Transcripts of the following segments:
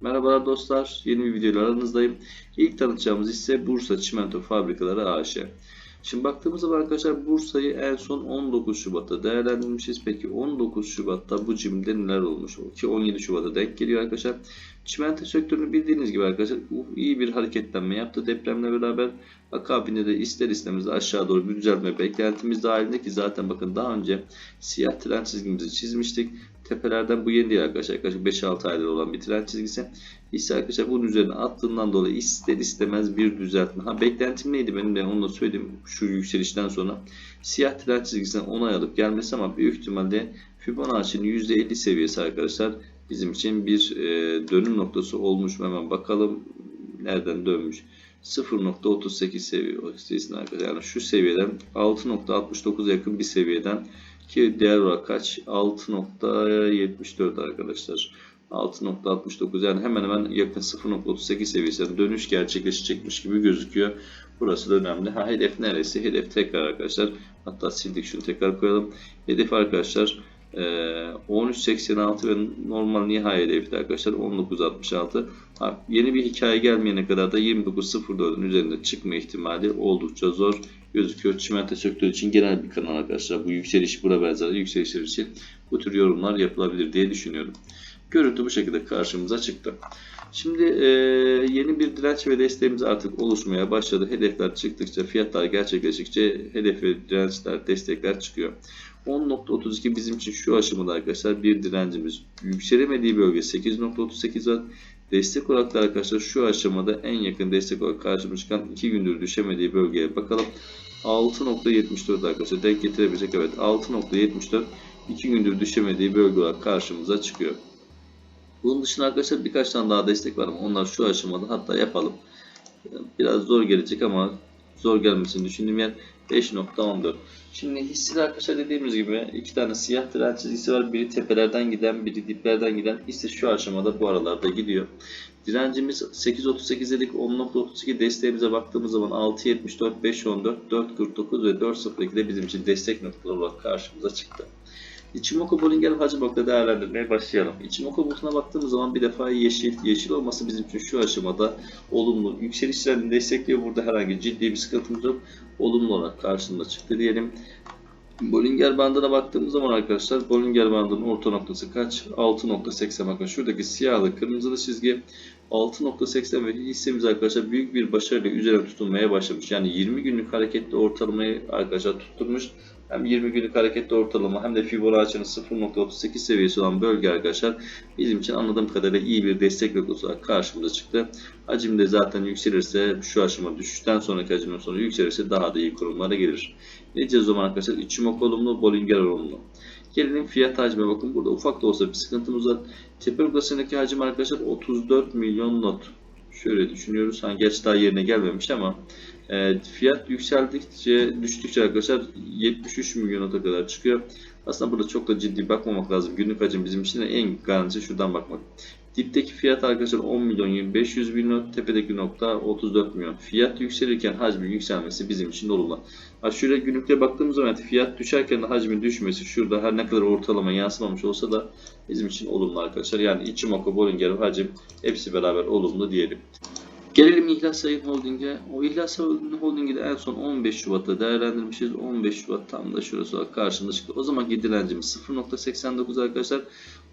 Merhabalar dostlar, yeni bir videoyla aranızdayım. İlk tanıtacağımız ise Bursa Çimento Fabrikaları AŞ. Şimdi baktığımız zaman arkadaşlar Bursa'yı en son 19 Şubat'ta değerlendirmişiz. Peki 19 Şubat'ta bu cimde neler olmuş? Ki 17 Şubat'a denk geliyor arkadaşlar. Çimento sektörünü bildiğiniz gibi arkadaşlar iyi bir hareketlenme yaptı depremle beraber. Akabinde de ister istemez aşağı doğru bir düzeltme beklentimiz dahilinde ki zaten bakın daha önce siyah tren çizgimizi çizmiştik. Tepelerden bu yeni değil arkadaşlar. Yaklaşık 5-6 aydır olan bir tren çizgisi. Hisse arkadaşlar bunun üzerine attığından dolayı ister istemez bir düzeltme. Ha beklentim neydi benim de onu da söyleyeyim şu yükselişten sonra. Siyah tren çizgisinden onay alıp gelmesi ama büyük ihtimalle Fibonacci'nin %50 seviyesi arkadaşlar bizim için bir e, dönüm noktası olmuş mu hemen bakalım nereden dönmüş. 0.38 seviyesine arkadaşlar yani şu seviyeden 6.69 yakın bir seviyeden ki değer olarak kaç? 6.74 arkadaşlar. 6.69 yani hemen hemen yakın 0.38 seviyesine dönüş gerçekleşecekmiş gibi gözüküyor. Burası da önemli. Ha, hedef neresi? Hedef tekrar arkadaşlar. Hatta sildik şunu tekrar koyalım. Hedef arkadaşlar e, 13.86 ve normal nihai hedefti arkadaşlar 19.66. Ha, yeni bir hikaye gelmeyene kadar da 29.04'ün üzerinde çıkma ihtimali oldukça zor gözüküyor. Çimento sektörü için genel bir kanal arkadaşlar. Bu yükseliş buna benzer yükselişler için bu tür yorumlar yapılabilir diye düşünüyorum. Görüntü bu şekilde karşımıza çıktı. Şimdi e, yeni bir direnç ve desteğimiz artık oluşmaya başladı. Hedefler çıktıkça, fiyatlar gerçekleştikçe hedef ve dirençler, destekler çıkıyor. 10.32 bizim için şu aşamada arkadaşlar bir direncimiz. Yükselemediği bölge 8.38 var. Destek olarak da arkadaşlar şu aşamada en yakın destek olarak karşımıza çıkan 2 gündür düşemediği bölgeye bakalım. 6.74 arkadaşlar denk getirebilecek. Evet 6.74 2 gündür düşemediği bölge olarak karşımıza çıkıyor. Bunun dışında arkadaşlar birkaç tane daha destek var ama onlar şu aşamada hatta yapalım. Biraz zor gelecek ama zor gelmesini düşündüğüm yer 5.14. Şimdi hisseler arkadaşlar dediğimiz gibi iki tane siyah tren çizgisi var. Biri tepelerden giden, biri diplerden giden. Hisse şu aşamada bu aralarda gidiyor. Direncimiz 8.38 dedik. 10.32 desteğimize baktığımız zaman 6.74, 5.14, 4.49 ve 4.02 de bizim için destek noktaları olarak karşımıza çıktı. Ichimoku Bollinger hacı değerlendirmeye başlayalım. Ichimoku butuna baktığımız zaman bir defa yeşil. Yeşil olması bizim için şu aşamada olumlu. Yükselişlerini destekliyor. Burada herhangi ciddi bir sıkıntımız yok. Olumlu olarak karşımıza çıktı diyelim. Bollinger bandına baktığımız zaman arkadaşlar Bollinger bandının orta noktası kaç? 6.80 bakın şuradaki siyahlı kırmızılı çizgi 6.80 ve hissemiz arkadaşlar büyük bir başarıyla üzerine tutulmaya başlamış. Yani 20 günlük hareketli ortalamayı arkadaşlar tutturmuş. Hem 20 günlük hareketli ortalama hem de Fibonacci'nin 0.38 seviyesi olan bölge arkadaşlar bizim için anladığım kadarıyla iyi bir destek noktası olarak karşımıza çıktı. Hacim de zaten yükselirse şu aşama düşüşten sonraki hacimden sonra yükselirse daha da iyi konumlara gelir. Ne diyeceğiz o zaman arkadaşlar? Ichimoku olumlu, Bollinger olumlu. Gelelim fiyat hacme bakın burada ufak da olsa bir sıkıntımız var. Tepe noktasındaki hacim arkadaşlar 34 milyon not. Şöyle düşünüyoruz. Hani geç daha yerine gelmemiş ama e, fiyat yükseldikçe düştükçe arkadaşlar 73 milyon nota kadar çıkıyor. Aslında burada çok da ciddi bakmamak lazım. Günlük hacim bizim için de en garantisi şuradan bakmak. Dipteki fiyat arkadaşlar 10 milyon 500 bin not, tepedeki nokta 34 milyon. Fiyat yükselirken hacmin yükselmesi bizim için olumlu. Ha şöyle günlükte baktığımız zaman fiyat düşerken de hacmin düşmesi şurada her ne kadar ortalama yansımamış olsa da bizim için olumlu arkadaşlar. Yani Ichimoku, Bollinger hacim hepsi beraber olumlu diyelim. Gelelim İhlas Sayın Holding'e. O İhlas Sayın Holding'i de en son 15 Şubat'ta değerlendirmişiz. 15 Şubat tam da şurası olarak karşımıza çıktı. O zamanki direncimiz 0.89 arkadaşlar.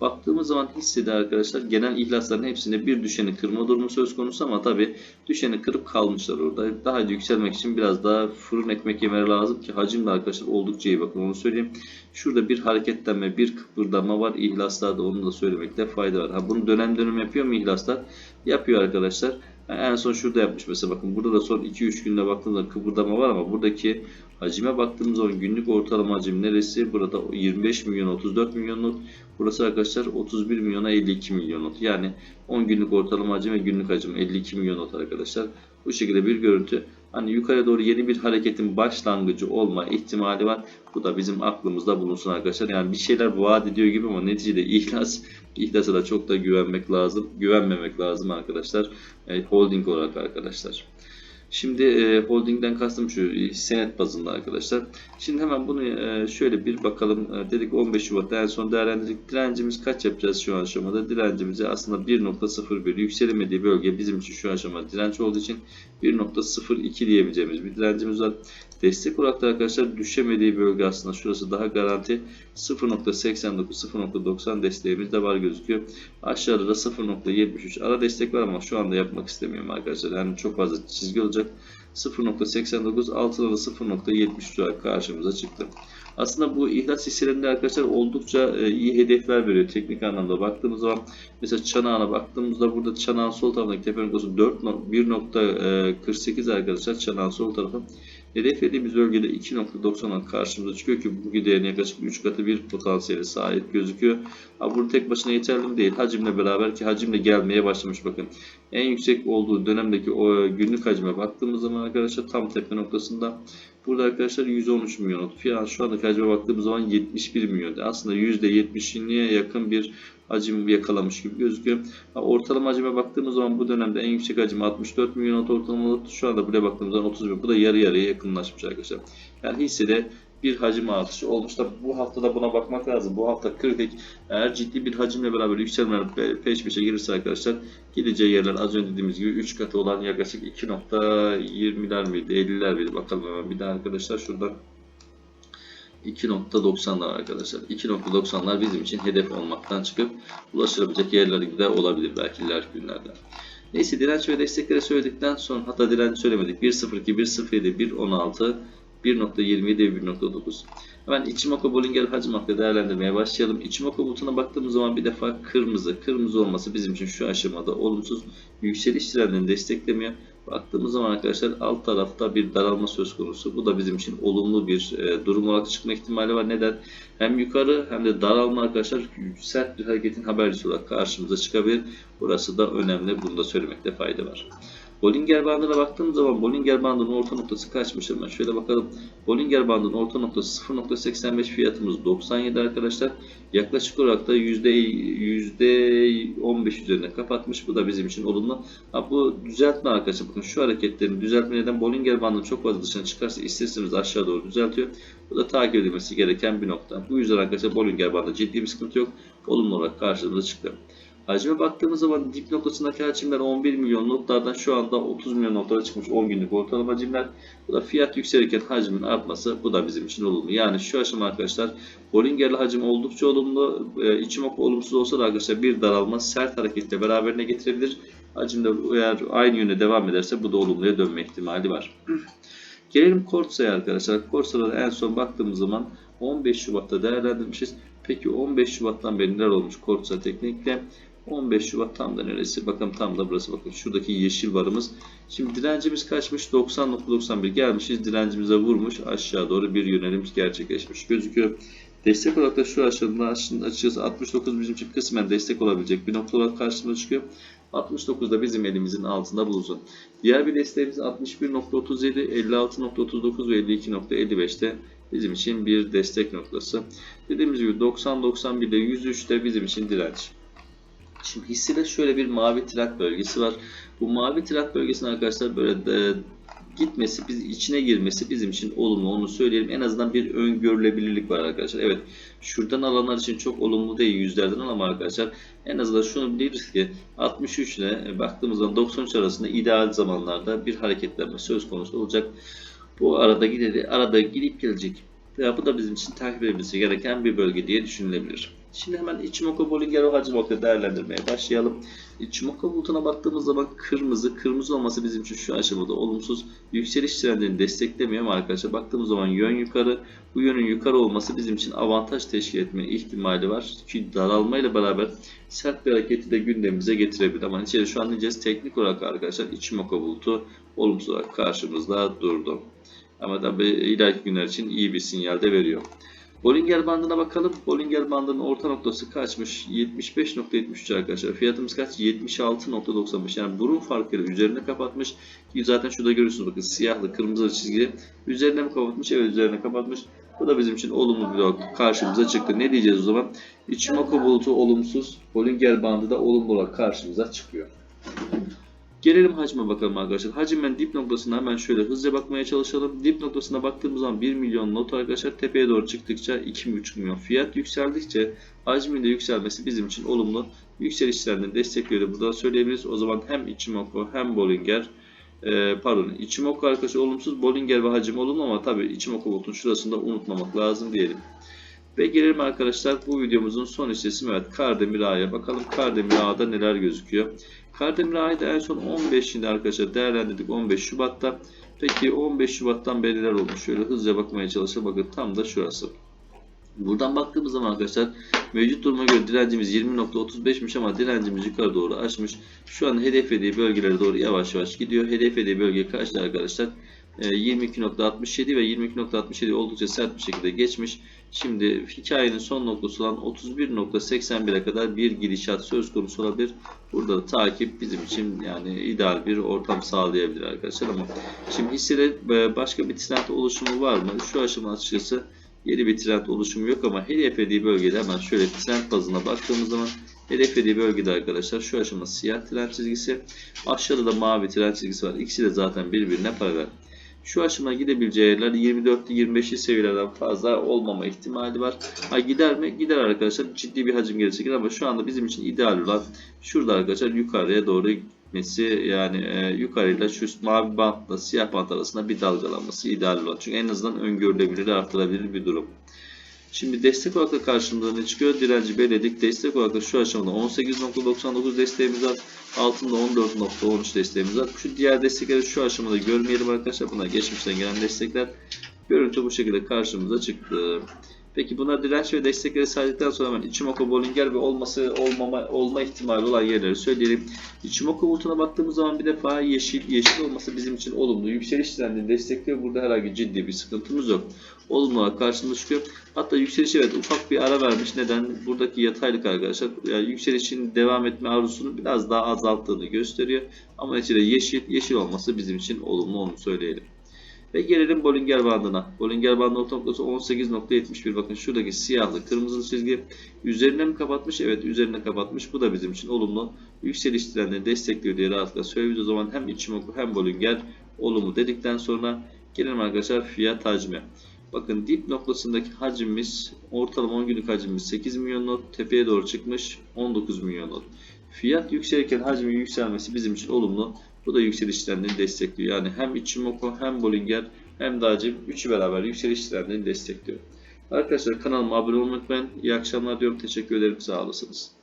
Baktığımız zaman hissede arkadaşlar genel ihlasların hepsinde bir düşeni kırma durumu söz konusu ama tabi düşeni kırıp kalmışlar orada. Daha da yükselmek için biraz daha fırın ekmek yemeleri lazım ki hacim de arkadaşlar oldukça iyi bakın onu söyleyeyim. Şurada bir hareketlenme, bir kıpırdama var ihlaslarda onu da söylemekte fayda var. Ha bunu dönem dönem yapıyor mu ihlaslar? Yapıyor arkadaşlar. En son şurada yapmış mesela bakın burada da son 2-3 günde baktığımızda kıpırdama var ama buradaki hacime baktığımız zaman günlük ortalama hacim neresi? Burada 25 milyon 34 milyonluk. Burası arkadaşlar 31 milyona 52 milyonluk. Yani 10 günlük ortalama hacim ve günlük hacim 52 milyon not arkadaşlar. Bu şekilde bir görüntü. Hani yukarı doğru yeni bir hareketin başlangıcı olma ihtimali var. Bu da bizim aklımızda bulunsun arkadaşlar. Yani bir şeyler vaat ediyor gibi ama neticede ihlas İhlasa da çok da güvenmek lazım. Güvenmemek lazım arkadaşlar. E, holding olarak arkadaşlar. Şimdi e, holdingden kastım şu e, senet bazında arkadaşlar. Şimdi hemen bunu e, şöyle bir bakalım. E, dedik 15 Şubat'ta en son değerlendirdik. Direncimiz kaç yapacağız şu aşamada? Direncimizi aslında 1.01 yükselemediği bölge bizim için şu aşamada direnç olduğu için 1.02 diyebileceğimiz bir direncimiz var. Destek olarak da arkadaşlar düşemediği bölge aslında şurası daha garanti 0.89 0.90 desteğimiz de var gözüküyor. Aşağıda da 0.73 ara destek var ama şu anda yapmak istemiyorum arkadaşlar. Yani çok fazla çizgi olacak. 0.89 altına da 0.73 olarak karşımıza çıktı. Aslında bu ihlas hisselerinde arkadaşlar oldukça e, iyi hedefler veriyor teknik anlamda baktığımız zaman. Mesela çanağına baktığımızda burada çanağın sol tarafındaki tepe noktası 4 no- 1.48 arkadaşlar çanağın sol tarafı. Hedeflediğimiz bölgede 2.90'a karşımıza çıkıyor ki bu giderin yaklaşık 3 katı bir potansiyeli sahip gözüküyor. Ha burada tek başına yeterli mi değil. Hacimle beraber ki hacimle gelmeye başlamış bakın. En yüksek olduğu dönemdeki o günlük hacme baktığımız zaman arkadaşlar tam tepe noktasında Burada arkadaşlar 113 milyon. Fiyat şu andaki hacme baktığımız zaman 71 milyon. Aslında %70'liğe yakın bir hacim yakalamış gibi gözüküyor. Ortalama hacime baktığımız zaman bu dönemde en yüksek hacim 64 milyon ortalama. Şu anda buraya baktığımız zaman 30 milyon. Bu da yarı yarıya yakınlaşmış arkadaşlar. Yani hissede bir hacim artışı olmuş da bu haftada buna bakmak lazım. Bu hafta kritik eğer ciddi bir hacimle beraber yükselmeler pe- peş peşe gelirse arkadaşlar gideceği yerler az önce dediğimiz gibi 3 katı olan yaklaşık 2.20'ler miydi 50'ler miydi bakalım hemen bir daha arkadaşlar şuradan 2.90'lar arkadaşlar. 2.90'lar bizim için hedef olmaktan çıkıp ulaşılabilecek yerler de olabilir belki ileriki günlerde. Neyse direnç ve destekleri söyledikten sonra hatta direnç söylemedik. 1.02, 1.07, 1.16, 1.27 ve 1.9. Hemen Ichimoku Bollinger hacim hakkında değerlendirmeye başlayalım. Ichimoku bulutuna baktığımız zaman bir defa kırmızı. Kırmızı olması bizim için şu aşamada olumsuz. Yükseliş trendini desteklemiyor. Baktığımız zaman arkadaşlar alt tarafta bir daralma söz konusu. Bu da bizim için olumlu bir e, durum olarak çıkma ihtimali var. Neden? Hem yukarı hem de daralma arkadaşlar sert bir hareketin habercisi olarak karşımıza çıkabilir. Burası da önemli. Bunu da söylemekte fayda var. Bollinger bandına baktığımız zaman Bollinger bandının orta noktası kaçmış hemen şöyle bakalım. Bollinger bandının orta noktası 0.85 fiyatımız 97 arkadaşlar. Yaklaşık olarak da %, %15 üzerine kapatmış. Bu da bizim için olumlu. Ha, bu düzeltme arkadaşlar bakın şu hareketlerin düzeltme neden Bollinger bandının çok fazla dışına çıkarsa isterseniz aşağı doğru düzeltiyor. Bu da takip edilmesi gereken bir nokta. Bu yüzden arkadaşlar Bollinger bandında ciddi bir sıkıntı yok. Olumlu olarak karşımıza çıktı. Hacime baktığımız zaman dip noktasındaki hacimler 11 milyon notlardan şu anda 30 milyon notlara çıkmış 10 günlük ortalama hacimler. Bu da fiyat yükselirken hacmin artması bu da bizim için olumlu. Yani şu aşama arkadaşlar Bollinger'li hacim oldukça olumlu. E, İçimoku olumsuz olsa da arkadaşlar bir daralma sert hareketle beraberine getirebilir. Hacimde eğer aynı yöne devam ederse bu da olumluya dönme ihtimali var. Gelelim Korsa'ya arkadaşlar. Korsa'da en son baktığımız zaman 15 Şubat'ta değerlendirmişiz. Peki 15 Şubat'tan beri neler olmuş Korsa teknikle? 15 Şubat tam da neresi? Bakın tam da burası bakın. Şuradaki yeşil barımız. Şimdi direncimiz kaçmış? 90.91 gelmişiz. Direncimize vurmuş. Aşağı doğru bir yönelim gerçekleşmiş gözüküyor. Destek olarak da şu aslında açıkçası 69 bizim için kısmen destek olabilecek bir nokta olarak karşımıza çıkıyor. 69 da bizim elimizin altında bulunsun. Diğer bir desteğimiz 61.37, 56.39 ve 52.55'te bizim için bir destek noktası. Dediğimiz gibi 90-91 ile 103 de bizim için direnç. Şimdi hissede şöyle bir mavi trak bölgesi var. Bu mavi trak bölgesinin arkadaşlar böyle de gitmesi, biz içine girmesi bizim için olumlu. Onu söyleyelim. En azından bir öngörülebilirlik var arkadaşlar. Evet, şuradan alanlar için çok olumlu değil yüzlerden ama arkadaşlar en azından şunu biliriz ki 63 ile baktığımız zaman 93 arasında ideal zamanlarda bir hareketlenme söz konusu olacak. Bu arada gideli, arada gidip gelecek. Ya bu da bizim için takip edilmesi gereken bir bölge diye düşünülebilir. Şimdi hemen Ichimoku Bollinger Hacimoku değerlendirmeye başlayalım. Ichimoku bulutuna baktığımız zaman kırmızı, kırmızı olması bizim için şu aşamada olumsuz. Yükseliş trendini desteklemiyor ama arkadaşlar baktığımız zaman yön yukarı. Bu yönün yukarı olması bizim için avantaj teşkil etme ihtimali var. Ki daralmayla beraber sert bir hareketi de gündemimize getirebilir. Ama içeri şu an diyeceğiz teknik olarak arkadaşlar Ichimoku bulutu olumsuz olarak karşımızda durdu. Ama tabi ileriki günler için iyi bir sinyal de veriyor. Bollinger bandına bakalım. Bollinger bandının orta noktası kaçmış? 75.73 arkadaşlar. Fiyatımız kaç? 76.95. Yani burun farkıyla üzerine kapatmış. Zaten şurada görüyorsunuz bakın siyahlı kırmızı çizgili. Üzerine mi kapatmış? Evet üzerine kapatmış. Bu da bizim için olumlu bir nokta karşımıza çıktı. Ne diyeceğiz o zaman? Ichimoku bulutu olumsuz. Bollinger bandı da olumlu olarak karşımıza çıkıyor. Gelelim hacme bakalım arkadaşlar. Hacim ben dip noktasına hemen şöyle hızlıca bakmaya çalışalım. Dip noktasına baktığımız zaman 1 milyon not arkadaşlar tepeye doğru çıktıkça 2,5 milyon. Fiyat yükseldikçe hacmin de yükselmesi bizim için olumlu. Yükseliş trendini destekliyor buradan söyleyebiliriz. O zaman hem Ichimoku hem Bollinger e, pardon Ichimoku arkadaşlar olumsuz Bollinger ve hacim olumlu ama tabii Ichimoku bulutun şurasında unutmamak lazım diyelim. Ve gelelim arkadaşlar bu videomuzun son hissesi evet Kardemir Ağa'ya bakalım Kardemir Ağa'da neler gözüküyor. Kardemir Ağa'yı da en son 15'inde arkadaşlar değerlendirdik 15 Şubat'ta. Peki 15 Şubat'tan beri neler olmuş? Şöyle hızlıca bakmaya çalışalım. Bakın tam da şurası. Buradan baktığımız zaman arkadaşlar mevcut duruma göre direncimiz 20.35'miş ama direncimiz yukarı doğru açmış. Şu an hedeflediği bölgelere doğru yavaş yavaş gidiyor. Hedeflediği bölge kaçtı arkadaşlar? Ee, 22.67 ve 22.67 oldukça sert bir şekilde geçmiş. Şimdi hikayenin son noktası olan 31.81'e kadar bir gidişat söz konusu olabilir. Burada da takip bizim için yani ideal bir ortam sağlayabilir arkadaşlar ama şimdi hissede e, başka bir trend oluşumu var mı? Şu aşama açıkçası yeni bir trend oluşumu yok ama hedeflediği bölgede hemen şöyle trend bazına baktığımız zaman hedeflediği bölgede arkadaşlar şu aşama siyah trend çizgisi aşağıda da mavi trend çizgisi var. İkisi de zaten birbirine paralel. Şu aşama gidebileceği yerler 24'lü 25'li seviyelerden fazla olmama ihtimali var. Ha gider mi? Gider arkadaşlar. Ciddi bir hacim gelecek ama şu anda bizim için ideal olan şurada arkadaşlar yukarıya doğru gitmesi yani e, yukarıyla şu mavi bantla siyah bant arasında bir dalgalanması ideal olan. Çünkü en azından öngörülebilir, artırabilir bir durum. Şimdi destek olarak da karşımıza ne çıkıyor? Direnci belirledik. Destek olarak da şu aşamada 18.99 desteğimiz var. Altında 14.13 desteğimiz var. Şu diğer destekleri şu aşamada görmeyelim arkadaşlar. Bunlar geçmişten gelen destekler. Görüntü bu şekilde karşımıza çıktı. Peki buna direnç ve destekleri saydıktan sonra hemen Ichimoku Bollinger ve olması olmama olma ihtimali olan yerleri söyleyelim. Ichimoku bulutuna baktığımız zaman bir defa yeşil yeşil olması bizim için olumlu. Yükseliş trendini destekliyor. Burada herhangi ciddi bir sıkıntımız yok. Olumlu olarak karşımıza çıkıyor. Hatta yükseliş evet ufak bir ara vermiş. Neden? Buradaki yataylık arkadaşlar yani yükselişin devam etme arzusunu biraz daha azalttığını gösteriyor. Ama neticede yeşil yeşil olması bizim için olumlu onu söyleyelim. Ve gelelim Bollinger bandına. Bollinger bandı orta noktası 18.71. Bakın şuradaki siyahlı kırmızı çizgi üzerine mi kapatmış? Evet üzerine kapatmış. Bu da bizim için olumlu. Yükseliş trendini destekliyor diye rahatlıkla söylüyoruz. O zaman hem Ichimoku hem Bollinger olumlu dedikten sonra gelelim arkadaşlar fiyat hacmi. Bakın dip noktasındaki hacmimiz ortalama 10 günlük hacmimiz 8 milyon not. Tepeye doğru çıkmış 19 milyon not. Fiyat yükselirken hacmin yükselmesi bizim için olumlu. Bu da yükseliş trendini destekliyor. Yani hem Ichimoku hem Bollinger hem de hacim üçü beraber yükseliş trendini destekliyor. Arkadaşlar kanalıma abone olmayı unutmayın. İyi akşamlar diyorum. Teşekkür ederim. Sağ olasınız.